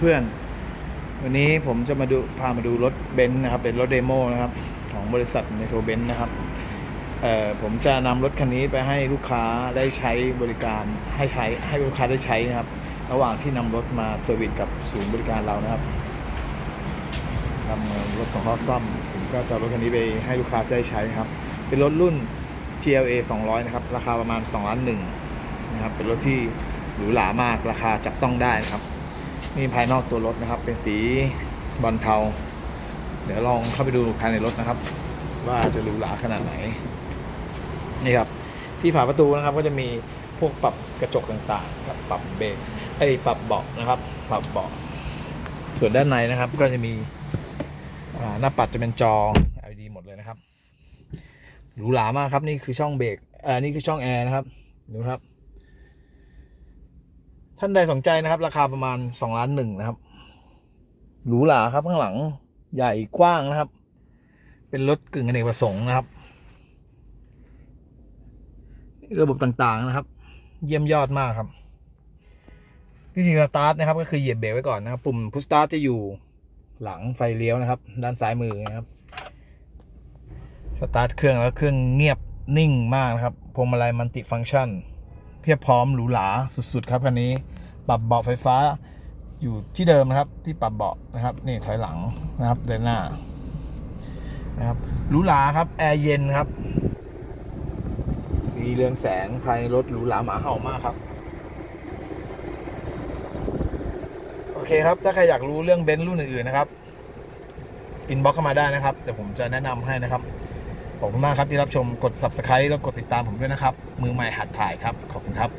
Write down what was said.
เพื่อนวันนี้ผมจะมาดูพามาดูรถเบนซ์นะครับ เป็นรถเดโมนะครับ ของบริษัทเมโทเบนซ์นะครับผมจะนำรถคันนี้ไปให้ลูกค้าได้ใช้บริการให้ใช้ให้ลูกค้าได้ใช้นะครับ ระหว่างที่นำรถมาเซอร์วิสกับศูนย์บริการเรานะครับทำรถของเขาซ่อมผมก็จะรถคันนี้ไปให้ลูกค้าได้ใช้นะครับ เป็นรถรุ่น GLA 200 นะครับ ราคาประมาณ2ล้านหนึ่งนะครับ เป็นรถที่หรูหรามากราคาจับต้องได้นะครับ นี่ภายนอกตัวรถนะครับ เป็นสีบอลเทา เดี๋ยวลองเข้าไปดูภายในรถนะครับ ว่าจะหรูหราขนาดไหน นี่ครับ ที่ฝาประตูนะครับก็จะมีพวกปรับกระจกต่างๆครับปรับเบรกไอ้ปรับเบาะนะครับ ปรับเบาะส่วนด้านในนะครับ ก็จะมีหน้าปัดจะเป็นจอ LED หมดเลยนะครับหรูหรามากครับนี่คือช่องเบรกอ่านี่คือช่องแอร์นะครับดูครับ ท่านใดสนใจนะครับ ราคาประมาณสองล้านหนึ่งนะครับ หรูหราครับข้างหลังใหญ่กว้างนะครับ เป็นรถกึ่งอเนกประสงค์นะครับ ระบบต่างๆนะครับ เยี่ยมยอดมากครับวิธีสตาร์ทนะครับ ก็คือเหยียบเบรกไว้ก่อนนะครับ ปุ่มพุชสตาร์ทจะอยู่หลังไฟเลี้ยวนะครับ ด้านซ้ายมือนะครับสตาร์ทเครื่องแล้วเครื่องเงียบนิ่งมากนะครับพวงมาลัยมัลติฟังก์ชัน เพียบพร้อมหรูหราสุดๆ ครับคันนี้ ปรับเบาะไฟฟ้าอยู่ที่เดิมนะครับ ที่ปรับเบาะนะครับ นี่ถอยหลังนะครับเดินหน้านะครับหรูหราครับแอร์เย็นครับ สีเรืองแสงภายในรถหรูหราหมาเห่ามากครับโอเคครับ ถ้าใครอยากรู้เรื่องเบนซ์รุ่นอื่นๆนะครับอินบ็อกเข้ามาได้นะครับเดี๋ยวผมจะแนะนำให้นะครับ ขอบคุณมากครับที่รับชมกด subscribe แล้วกดติดตามผมด้วยนะครับ มือใหม่หัดถ่ายครับ ขอบคุณครับ